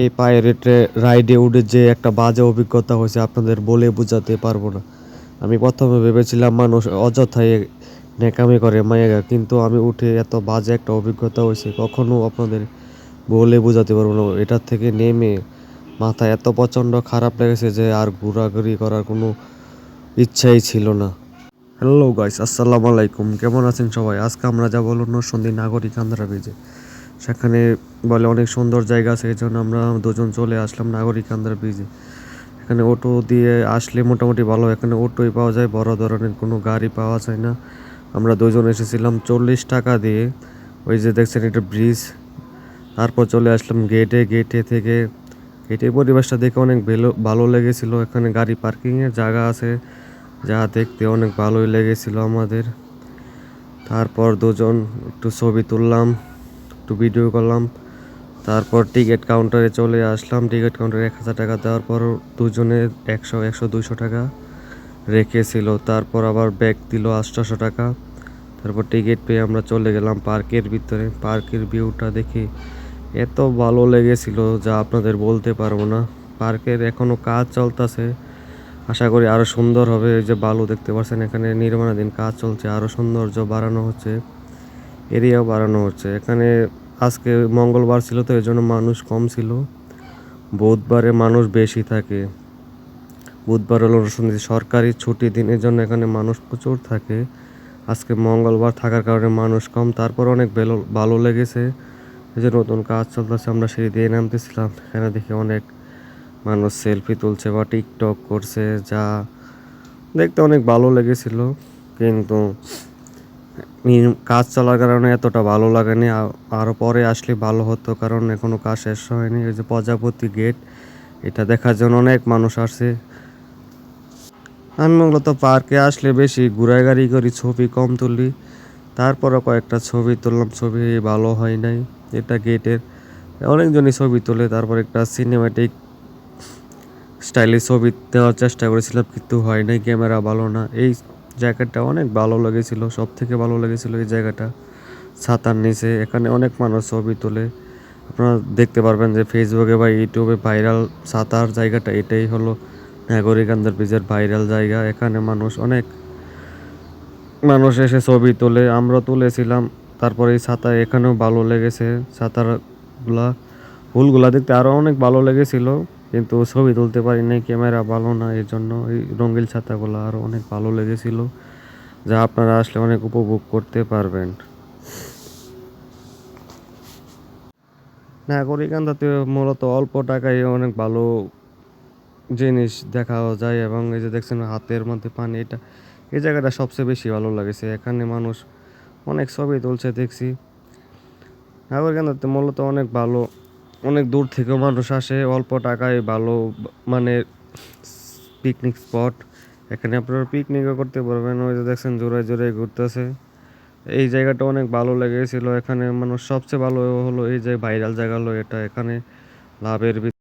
এই পাইরেটে রাইডে উঠে যে একটা বাজে অভিজ্ঞতা হয়েছে আপনাদের বলে বোঝাতে পারব না। আমি প্রথমে ভেবেছিলাম মানুষ অযথায় নেকামি করে মায়েরা, কিন্তু আমি উঠে এত বাজে একটা অভিজ্ঞতা হয়েছে, কখনো আপনাদের বলে বোঝাতে পারব না। এটার থেকে নেমে মাথা এত প্রচণ্ড খারাপ লেগেছে যে আর ঘোরাঘুরি করার কোনো ইচ্ছাই ছিল না। হ্যালো গাইস, আসসালামু আলাইকুম। কেমন আছেন সবাই? আজকে আমরা যাব হলো নরসন্দী নাগরিক আন্ধ্রা ব্রিজে। সেখানে বলে অনেক সুন্দর জায়গা আছে, এই জন্য আমরা দুজন চলে আসলাম নাগরিক আন্ধ্রা ব্রিজে এখানে অটো দিয়ে আসলে মোটামুটি ভালো, এখানে অটোই পাওয়া যায়, বড় ধরনের কোনো গাড়ি পাওয়া যায় না। আমরা দুজন এসেছিলাম চল্লিশ টাকা দিয়ে, ওই যে দেখছেন এটা ব্রিজ তারপর চলে আসলাম গেটে গেটে থেকে গেটের পরিবেশটা দেখে অনেক ভালো ভালো লেগেছিল। এখানে গাড়ি পার্কিংয়ের জায়গা আছে, যা দেখতে অনেক ভালোই লেগেছিল আমাদের। তারপর দুজন একটু ছবি তুললাম। একটু ভিডিও করলাম। তারপর টিকিট কাউন্টারে চলে আসলাম। টিকিট কাউন্টারে এক হাজার টাকা দেওয়ার পর দুজনে একশো একশো, দুইশো টাকা রেখেছিল। তারপর আবার ব্যাগ দিল আটশোশো টাকা। তারপর টিকিট পেয়ে আমরা চলে গেলাম পার্কের ভিতরে। পার্কের ভিউটা দেখে এত ভালো লেগেছিল যা আপনাদের বলতে পারব না। পার্কের এখনও কাজ চলতেছে। আশা করি আরও সুন্দর হবে। এই যে বালু দেখতে পাচ্ছেন, এখানে নির্মাণাধীন কাজ চলছে। আরও সৌন্দর্য বাড়ানো হচ্ছে। এরিয়াও বাড়ানো হচ্ছে। এখানে আজকে মঙ্গলবার ছিল তো এই জন্য মানুষ কম ছিল। বুধবারে মানুষ বেশি থাকে। বুধবার হলো শুনছি সরকারি ছুটি দিনের জন্য এখানে মানুষ প্রচুর থাকে। আজকে মঙ্গলবার থাকার কারণে মানুষ কম। তারপর অনেক ভালো লেগেছে। এই যে নতুন কাজ চলতেছে, আমরা সেই দিয়ে নামতেছিলাম এখানে দেখে অনেক মানুষ সেলফি তুলছে বা টিকটক করছে, যা দেখতে অনেক ভালো লেগেছিল। কিন্তু কাজ চলার কারণে এতটা ভালো লাগেনি। আরও পরে আসলে ভালো হতো, কারণ এখনও কাজ শেষ হয়নি। ওই যে প্রজাপতি গেট এটা দেখার জন্য অনেক মানুষ আসছে। আমি মূলত পার্কে আসলে বেশি ঘোরাঘুরি করি, ছবি কম তুলি। তারপরে কয়েকটা ছবি তুললাম, ছবি ভালো হয় নাই। এটা গেটের অনেকজনই ছবি তোলে, তারপর একটা সিনেমাটিক স্টাইলে ছবি দেওয়ার চেষ্টা করেছিলাম, কিন্তু হয় নাই ক্যামেরা ভালো না। এই জায়গাটা অনেক ভালো লেগেছিল সব থেকে ভালো লেগেছিল এই জায়গাটা। ছাতার নিচে, এখানে অনেক মানুষ ছবি তোলে। আপনারা দেখতে পারবেন যে ফেসবুকে বা ইউটিউবে ভাইরাল ছাতার জায়গাটা, এটাই হলো নাগরিকান্দার ব্রিজের ভাইরাল জায়গা। এখানে মানুষ অনেক মানুষ এসে ছবি তোলে, আমরা তুলেছিলাম। তারপরে এই ছাতা এখানেও ভালো লেগেছে, ছাতারগুলা, ফুলগুলা দেখতে আরও অনেক ভালো লেগেছিল। কিন্তু ছবি তুলতে পারি নাই, ক্যামেরা ভালো না এর জন্য এই রঙিন ছাতাগুলো আরও অনেক ভালো লেগেছিল, যা আপনারা আসলে অনেক উপভোগ করতে পারবেন। নাগরিকান্দাতে মূলত অল্প টাকায় অনেক ভালো জিনিস দেখা যায় এবং এই যে দেখছেন হাতের মধ্যে পানি, এটা এই জায়গাটা সবচেয়ে বেশি ভালো লাগেছে। এখানে মানুষ অনেক ছবি তুলছে, দেখছি। নাগরিকান্দাতে মূলত অনেক ভালো অনেক দূর থেকেও মানুষ আসে, অল্প টাকায় ভালো মানে পিকনিক স্পট এখানে আপনারা পিকনিকও করতে পারবেন, ওই যে দেখছেন জোড়ায় জোড়ায় ঘুরতেছে। এই জায়গাটা অনেক ভালো লেগেছিল, এখানে মানুষ সবচেয়ে ভালো হলো এই যে ভাইরাল জায়গা হলো এটা, এখানে লাভের